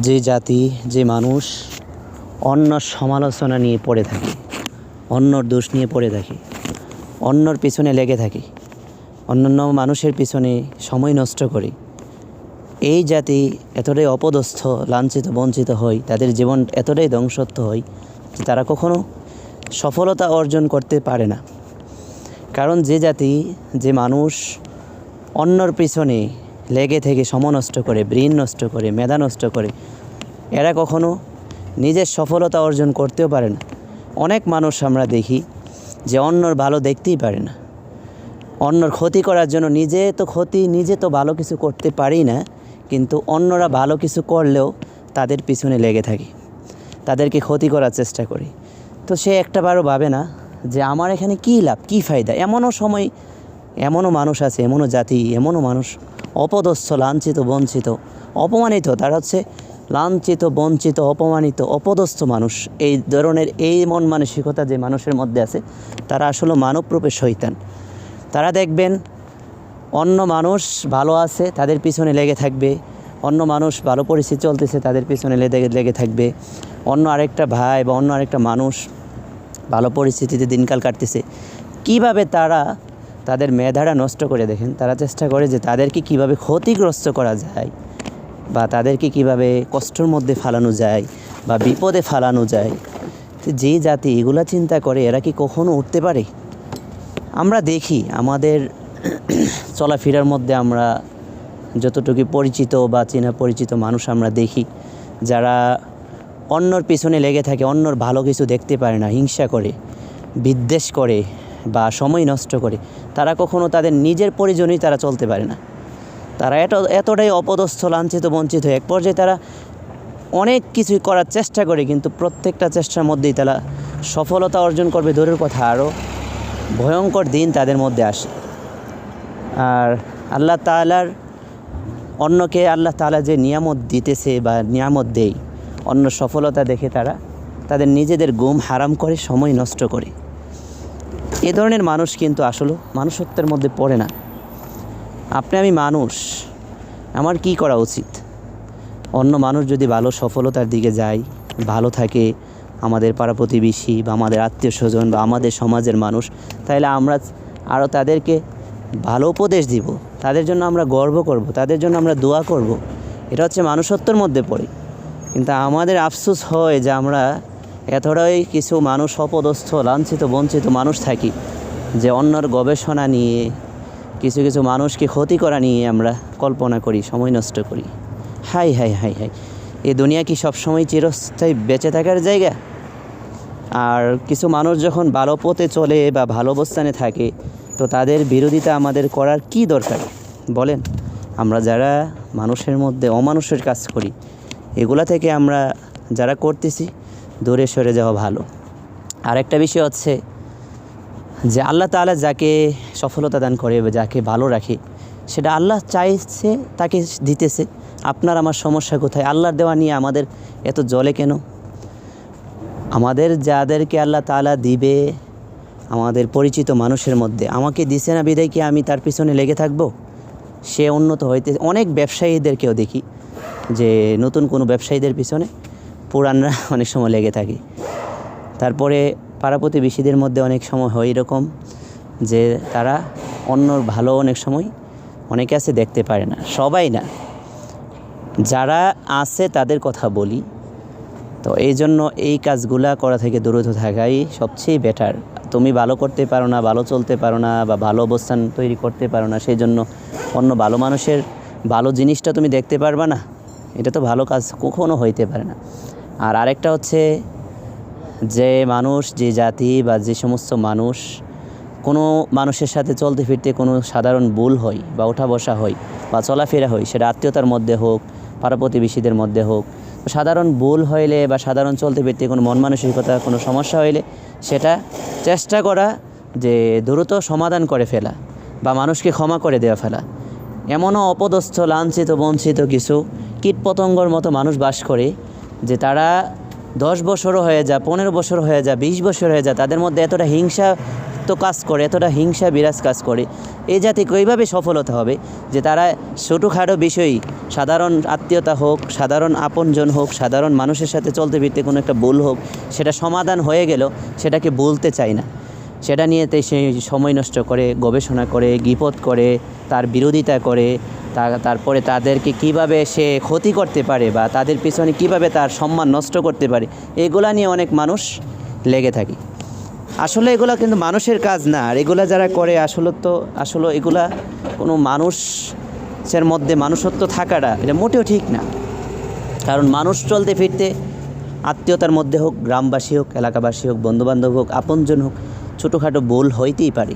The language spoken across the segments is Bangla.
যে জাতি, যে মানুষ অন্য সমালোচনা নিয়ে পড়ে থাকে, অন্যর দোষ নিয়ে পড়ে থাকে, অন্যর পিছনে লেগে থাকে, অন্যান্য মানুষের পিছনে সময় নষ্ট করে। এই জাতি এতটাই অপদস্থ, লাঞ্ছিত, বঞ্চিত হয়, তাদের জীবন এতটাই ধ্বংসত্ব হয় যে তারা কখনো সফলতা অর্জন করতে পারে না। কারণ যে জাতি, যে মানুষ অন্যর পিছনে লেগে থেকে সম নষ্ট করে, ব্রেন নষ্ট করে, মেধা নষ্ট করে, এরা কখনো নিজের সফলতা অর্জন করতেও পারে না। অনেক মানুষ আমরা দেখি যে অন্যর ভালো দেখতেই পারে না। অন্যর ক্ষতি করার জন্য নিজে তো ক্ষতি, নিজে তো ভালো কিছু করতে পারি না, কিন্তু অন্যরা ভালো কিছু করলেও তাদের পিছনে লেগে থাকি, তাদেরকে ক্ষতি করার চেষ্টা করি। তো সে একটাবারও ভাবে না যে আমার এখানে কী লাভ, কী ফায়দা? এমনও সময়, এমনও মানুষ আছে, এমনও জাতি, এমনও মানুষ অপদস্থ, লাঞ্ছিত, বঞ্চিত, অপমানিত, তারা হচ্ছে লাঞ্ছিত, বঞ্চিত, অপমানিত, অপদস্থ মানুষ। এই ধরনের, এই মন মানসিকতা যে মানুষের মধ্যে আছে, তারা আসলে মানবরূপে শৈতান তারা দেখবেন, অন্য মানুষ ভালো আছে, তাদের পিছনে লেগে থাকবে। অন্য মানুষ ভালো পরিস্থিতি চলতেছে, তাদের পিছনে লেগে লেগে থাকবে। অন্য আরেকটা ভাই বা অন্য আরেকটা মানুষ ভালো পরিস্থিতিতে দিনকাল কাটতেছে। কীভাবে তারা তাদের মেধাটা নষ্ট করে দেখেন। তারা চেষ্টা করে যে তাদেরকে কীভাবে ক্ষতিগ্রস্ত করা যায় বা তাদেরকে কীভাবে কষ্টর মধ্যে ফালানো যায় বা বিপদে ফালানো যায়। যে জাতি এগুলা চিন্তা করে, এরা কি কখনো উঠতে পারে? আমরা দেখি, আমাদের চলাফেরার মধ্যে আমরা যতটুকু পরিচিত বা চেনা পরিচিত মানুষ আমরা দেখি, যারা অন্যর পিছনে লেগে থাকে, অন্যর ভালো কিছু দেখতে পারে না, হিংসা করে, বিদ্বেষ করে বা সময় নষ্ট করে। তারা কখনো তাদের নিজের পরিজনই তারা চলতে পারে না। তারা এত, এতটাই অপদস্থ, লাঞ্ছিত, বঞ্চিত, এক পর্যায়ে তারা অনেক কিছুই করার চেষ্টা করে, কিন্তু প্রত্যেকটা চেষ্টার মধ্যেই তারা সফলতা অর্জন করবে দূরের কথা। আরও ভয়ঙ্কর দিন তাদের মধ্যে আসে। আর আল্লাহ তালার অন্যকে আল্লাহ তালা যে নিয়ামত দিতেছে বা নিয়ামত দেয়, অন্য সফলতা দেখে তারা তাদের নিজেদের গুম হারাম করে, সময় নষ্ট করে। এ ধরনের মানুষ কিন্তু আসলে মানুষত্বের মধ্যে পড়ে না। আপনি আমি মানুষ, আমার কি করা উচিত? অন্য মানুষ যদি ভালো সফলতার দিকে যায়, ভালো থাকে, আমাদের পাড়া প্রতিবেশী বা আমাদের আত্মীয় স্বজন বা আমাদের সমাজের মানুষ, তাহলে আমরা আরও তাদেরকে ভালো উপদেশ দিব। তাদের জন্য আমরা গর্ব করব, তাদের জন্য আমরা দোয়া করব। এটা হচ্ছে মানুষত্বর মধ্যে পড়ে। কিন্তু আমাদের আফসোস হয় যে আমরা এতটাই কিছু মানুষ অপদস্থ, লাঞ্ছিত, বঞ্চিত মানুষ থাকি যে অন্যর গবেষণা নিয়ে, কিছু কিছু মানুষকে ক্ষতি করা নিয়ে আমরা কল্পনা করি, সময় নষ্ট করি। হাই হাই হাই হাই এই দুনিয়া কি সবসময় চিরস্থায়ী বেঁচে থাকার জায়গা? আর কিছু মানুষ যখন ভালো পথে চলে বা ভালো অবস্থানে থাকে, তো তাদের বিরোধিতা আমাদের করার কি দরকার? বলেন, আমরা যারা মানুষের মধ্যে অমানুষের কাজ করি, এগুলা থেকে আমরা যারা করতেছি দূরে সরে যাওয়া ভালো। আরেকটা বিষয় হচ্ছে যে আল্লাহ তাআলা যাকে সফলতা দান করে যাকে ভালো রাখে, সেটা আল্লাহ চাইছে, তাকে দিতেছে। আপনার আমার সমস্যা কোথায়? আল্লাহর দেওয়া নিয়ে আমাদের এত জলে কেন? আমাদের যাদেরকে আল্লাহ তাআলা দিবে, আমাদের পরিচিত মানুষের মধ্যে, আমাকে দিছে না বিদায় কি আমি তার পিছনে লেগে থাকব? সে উন্নত হইতে, অনেক ব্যবসায়ীদেরকেও দেখি যে নতুন কোনো ব্যবসায়ীদের পিছনে পুরানরা অনেক সময় লেগে থাকে। তারপরে পাড়া প্রতিবেশীদের মধ্যে অনেক সময় হয় এরকম যে তারা অন্যর ভালো অনেক সময় অনেকে আছে দেখতে পারে না, সবাই না। যারা আছে তাদের কথা বলি। তো এই জন্য এই কাজগুলা করা থেকে দূরত থাকাই সবচেয়ে বেটার তুমি ভালো করতে পারো না, ভালো চলতে পারো না বা ভালো অবস্থান তৈরি করতে পারো না, সেই জন্য অন্য ভালো মানুষের ভালো জিনিসটা তুমি দেখতে পারবা না। এটা তো ভালো কাজ কখনো হইতে পারে না। আর আরেকটা হচ্ছে যে মানুষ, যে জাতি বা যে সমস্ত মানুষ, কোনো মানুষের সাথে চলতে ফিরতে কোনো সাধারণ ভুল হয় বা ওঠা বসা হয় বা চলাফেরা হয়, সেটা আত্মীয়তার মধ্যে হোক পাড়া প্রতিবেশীদের মধ্যে হোক, সাধারণ ভুল হইলে বা সাধারণ চলতে ফিরতে কোনো মন মানসিকতা, কোনো সমস্যা হইলে সেটা চেষ্টা করা যে দ্রুত সমাধান করে ফেলা বা মানুষকে ক্ষমা করে দেওয়া ফেলা। এমনও অপদস্থ, লাঞ্ছিত, বঞ্চিত কিছু কীটপতঙ্গর মতো মানুষ বাস করে যে তারা দশ বছরও হয়ে যা, পনেরো বছর হয়ে যা, বিশ বছর হয়ে যা, তাদের মধ্যে এতটা হিংসা তিক্ত কাজ করে, এতটা হিংসা বিরাজ কাজ করে। এই জাতি কীভাবে সফল হতে হবে? যে তারা ছোটোখাটো বিষয়ই, সাধারণ আত্মীয়তা হোক, সাধারণ আপনজন হোক, সাধারণ মানুষের সাথে চলতে ফিরতে কোনো একটা ভুল হোক, সেটা সমাধান হয়ে গেল, সেটাকে বলতে চায় না। সেটা নিয়েতে সে সময় নষ্ট করে, গবেষণা করে, গিপত করে, তার বিরোধিতা করে তা- তারপরে তাদেরকে কীভাবে সে ক্ষতি করতে পারে বা তাদের পিছনে কীভাবে তার সম্মান নষ্ট করতে পারে, এগুলা নিয়ে অনেক মানুষ লেগে থাকে। আসলে এগুলা কিন্তু মানুষের কাজ না, আর এগুলা যারা করে আসলে তো, আসলে এগুলা কোনো মানুষের মধ্যে মানুষত্ব থাকাটা এটা মোটেও ঠিক না। কারণ মানুষ চলতে ফিরতে আত্মীয়তার মধ্যে হোক, গ্রামবাসী হোক, এলাকাবাসী হোক, বন্ধুবান্ধব হোক, আপনজন হোক, ছোটোখাটো ভুল হইতেই পারে।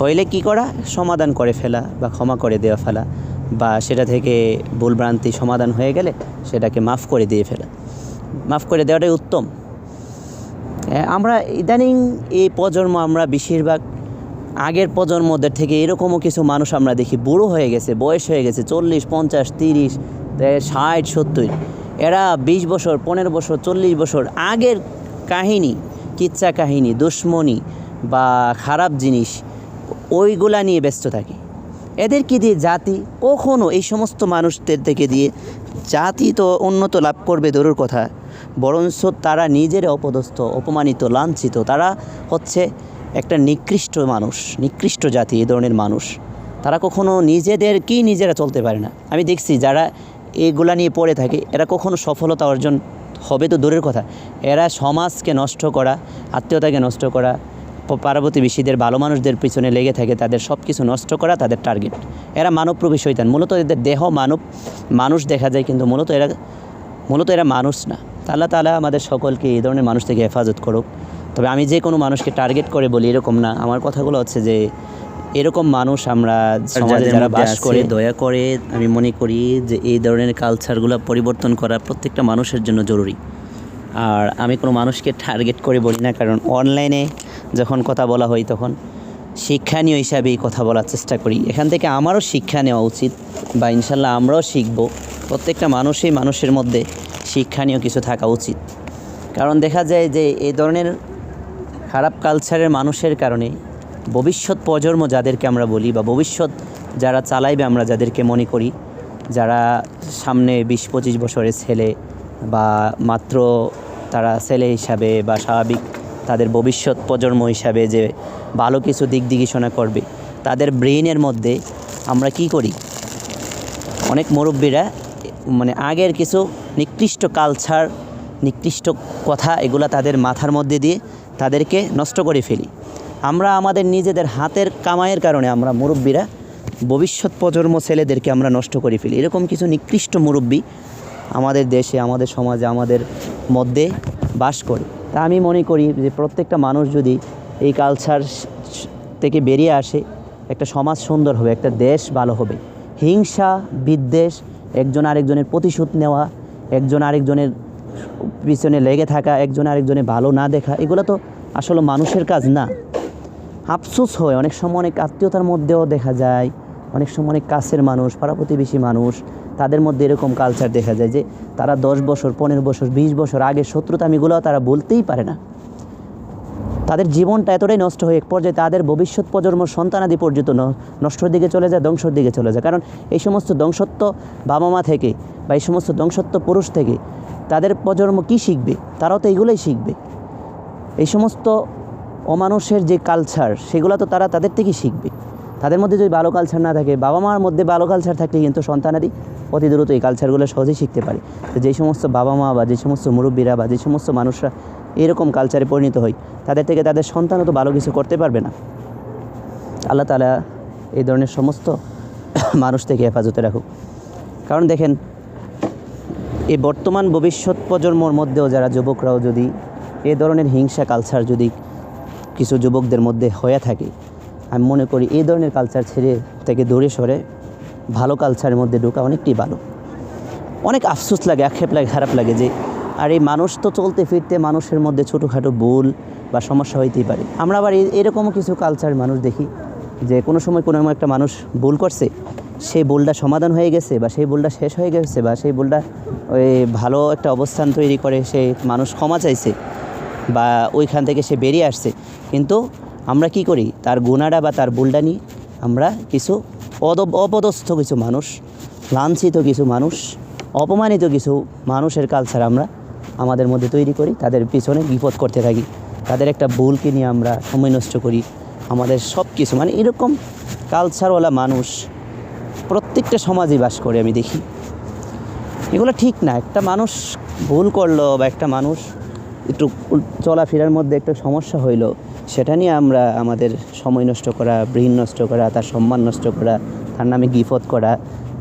হইলে কি করা? সমাধান করে ফেলা বা ক্ষমা করে দেওয়া ফেলা বা সেটা থেকে ভুলভ্রান্তি সমাধান হয়ে গেলে সেটাকে মাফ করে দিয়ে ফেলা। মাফ করে দেওয়াটাই উত্তম। আমরা ইদানিং এই প্রজন্ম, আমরা বেশিরভাগ আগের প্রজন্মদের থেকে এরকমও কিছু মানুষ আমরা দেখি, বুড়ো হয়ে গেছে, বয়স হয়ে গেছে, চল্লিশ, পঞ্চাশ, তিরিশ ষাট, সত্তর। এরা বিশ বছর, পনেরো বছর, চল্লিশ বছর আগের কাহিনী, কিচ্ছা কাহিনী, দুশ্মনী বা খারাপ জিনিস ওইগুলা নিয়ে ব্যস্ত থাকে। এদেরকে দিয়ে জাতি কখনও এই সমস্ত মানুষদের থেকে দিয়ে জাতি তো উন্নত লাভ করবে দূরের কথা, বরঞ্চ তারা নিজের অপদস্থ, অপমানিত, লাঞ্ছিত, তারা হচ্ছে একটা নিকৃষ্ট মানুষ, নিকৃষ্ট জাতি, এ ধরনের মানুষ। তারা কখনো নিজেদেরকেই নিজেরা চলতে পারে না। আমি দেখছি যারা এগুলা নিয়ে পড়ে থাকে, এরা কখনো সফলতা অর্জন হবে তো দূরের কথা। এরা সমাজকে নষ্ট করা, আত্মীয়তাকে নষ্ট করা পার্বতী বেশিদের ভালো মানুষদের পিছনে লেগে থাকে তাদের সব কিছু নষ্ট করা তাদের টার্গেট এরা মানবপ্রবী শৈতান মূলত এদের দেহ মানব মানুষ দেখা যায় কিন্তু মূলত এরা মূলত এরা মানুষ না। আল্লাহ তালা আমাদের সকলকে এই ধরনের মানুষ থেকে হেফাজত করুক। তবে আমি যে কোনো মানুষকে টার্গেট করে বলি এরকম না। আমার কথাগুলো হচ্ছে যে এরকম মানুষ আমরা সমাজে যারা বাস করে দয়া করে আমি মনে করি যে এই ধরনের কালচারগুলো পরিবর্তন করা প্রত্যেকটা মানুষের জন্য জরুরি। আর আমি কোনো মানুষকে টার্গেট করে বলি না কারণ অনলাইনে যখন কথা বলা হয় তখন। শিক্ষানীয় হিসাবেই কথা বলার চেষ্টা করি। এখান থেকে আমারও শিক্ষা নেওয়া উচিত বা ইনশাল্লাহ আমরাও শিখব। প্রত্যেকটা মানুষই মানুষের মধ্যে শিক্ষানীয় কিছু থাকা উচিত। কারণ দেখা যায় যে এই ধরনের খারাপ কালচারের মানুষের কারণে ভবিষ্যৎ প্রজন্ম যাদেরকে আমরা বলি বা ভবিষ্যৎ যারা চালাইবে আমরা যাদেরকে মনে করি, যারা সামনে বিশ পঁচিশ বছরের ছেলে বা মাত্র তারা ছেলে হিসাবে বা স্বাভাবিক তাদের ভবিষ্যৎ প্রজন্ম হিসাবে যে ভালো কিছু দিক দিগিশনা করবে, তাদের ব্রেইনের মধ্যে আমরা কি করি? অনেক মুরব্বীরা মানে আগের কিছু নিকৃষ্ট কালচার নিকৃষ্ট কথা, এগুলা তাদের মাথার মধ্যে দিয়ে তাদেরকে নষ্ট করে ফেলি। আমরা আমাদের নিজেদের হাতের কামাইয়ের কারণে আমরা মুরব্বীরা ভবিষ্যৎ প্রজন্ম ছেলেদেরকে আমরা নষ্ট করে ফেলি। এরকম কিছু নিকৃষ্ট মুরব্বী আমাদের দেশে, আমাদের সমাজে, আমাদের মধ্যে বাস করে। তা আমি মনে করি যে প্রত্যেকটা মানুষ যদি এই কালচার থেকে বেরিয়ে আসে, একটা সমাজ সুন্দর হবে, একটা দেশ ভালো হবে। হিংসা, বিদ্বেষ, একজন আরেকজনের প্রতিশোধ নেওয়া, একজন আরেকজনের পিছনে লেগে থাকা, একজন আরেকজনের ভালো না দেখা, এগুলো তো আসলে মানুষের কাজ না। আফসোস হয়, অনেক সময় অনেক আত্মীয়তার মধ্যেও দেখা যায়, অনেক সময় অনেক কাছের মানুষ পাড়া প্রতিবেশী মানুষ তাদের মধ্যে এরকম কালচার দেখা যায় যে তারা দশ বছর, পনেরো বছর, বিশ বছর আগের শত্রুতামিগুলো তারা বলতেই পারে না। তাদের জীবনটা এতটাই নষ্ট হয়ে এক পর্যায়ে তাদের ভবিষ্যৎ প্রজন্ম সন্তানাদি পর্যন্ত নষ্টর দিকে চলে যায়, ধ্বংসর দিকে চলে যায়। কারণ এই সমস্ত ধ্বংসত্ব বাবা মা থেকে বা এই সমস্ত ধ্বংসত্ব পুরুষ থেকে তাদের প্রজন্ম কি শিখবে? তারাও তো এগুলোই শিখবে। এই সমস্ত অমানুষের যে কালচার সেগুলো তো তারা তাদের থেকেই শিখবে। তাদের মধ্যে যদি ভালো কালচার না থাকে, বাবা মার মধ্যে ভালো কালচার থাকলে কিন্তু সন্তানাদি অতি দ্রুত এই কালচারগুলো সহজেই শিখতে পারে। তো যে সমস্ত বাবা মা বা যে সমস্ত মুরব্বীরা বা যে সমস্ত মানুষরা এরকম কালচারে পরিণত হয়, তাদের থেকে তাদের সন্তানও তো ভালো কিছু করতে পারবে না। আল্লাহ তালা এই ধরনের সমস্ত মানুষ থেকে হেফাজতে রাখুক। কারণ দেখেন, এই বর্তমান ভবিষ্যৎ প্রজন্মর মধ্যেও যারা যুবকরাও যদি এ ধরনের হিংসা কালচার যদি কিছু যুবকদের মধ্যে হয়ে থাকে, আমি মনে করি এই ধরনের কালচার ছেড়ে থেকে দূরে সরে ভালো কালচারের মধ্যে ঢোকা অনেকটাই ভালো। অনেক আফসোস লাগে, আক্ষেপ লাগে, খারাপ লাগে যে, আর এই মানুষ তো চলতে ফিরতে মানুষের মধ্যে ছোটোখাটো ভুল বা সমস্যা হইতেই পারে। আমরা আবার এরকমও কিছু কালচার মানুষ দেখি যে, কোনো সময় কোনো একটা মানুষ ভুল করছে, সেই ভুলটা সমাধান হয়ে গেছে বা সেই ভুলটা শেষ হয়ে গেছে বা সেই ভুলটা ওই ভালো একটা অবস্থান তৈরি করে সে মানুষ ক্ষমা চাইছে বা ওইখান থেকে সে বেরিয়ে আসছে। কিন্তু আমরা কি করি? তার গুণাটা বা তার বুলটা নিয়ে আমরা কিছু অদ, অপদস্থ কিছু মানুষ, লাঞ্ছিত কিছু মানুষ, অপমানিত কিছু মানুষের কালচার আমরা আমাদের মধ্যে তৈরি করি, তাদের পিছনে বিপদ করতে থাকি। তাদের একটা ভুলকে নিয়ে আমরা সময় নষ্ট করি। আমাদের সব কিছু মানে এরকম কালচারওয়ালা মানুষ প্রত্যেকটা সমাজে বাস করে আমি দেখি। এগুলো ঠিক না, একটা মানুষ ভুল করল বা একটা মানুষ একটু চলাফেরার মধ্যে একটা সমস্যা হইল, সেটা নিয়ে আমরা আমাদের সময় নষ্ট করা, ব্রেন নষ্ট করা, তার সম্মান নষ্ট করা, তার নামে গিফত করা,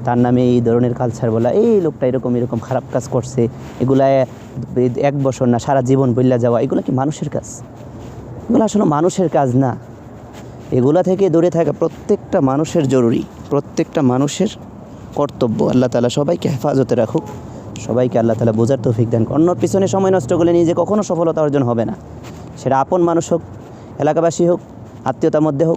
তার নামে এই ধরনের কালচার বলা, এই লোকটা এরকম এরকম খারাপ কাজ করছে এগুলা এক বছর না, সারা জীবন বললা যাওয়া, এগুলো কি মানুষের কাজ? এগুলো আসলে মানুষের কাজ না। এগুলা থেকে দূরে থাকা প্রত্যেকটা মানুষের জরুরি, প্রত্যেকটা মানুষের কর্তব্য। আল্লাহ তালা সবাইকে হেফাজতে রাখুক। সবাইকে আল্লাহ তালা বোঝার তৌফিক দেন অন্যর পিছনে সময় নষ্ট করলে নিজে কখনও সফলতা অর্জন হবে না। সেটা আপন মানুষ হোক, এলাকাবাসী হোক, আত্মীয়তার মধ্যে হোক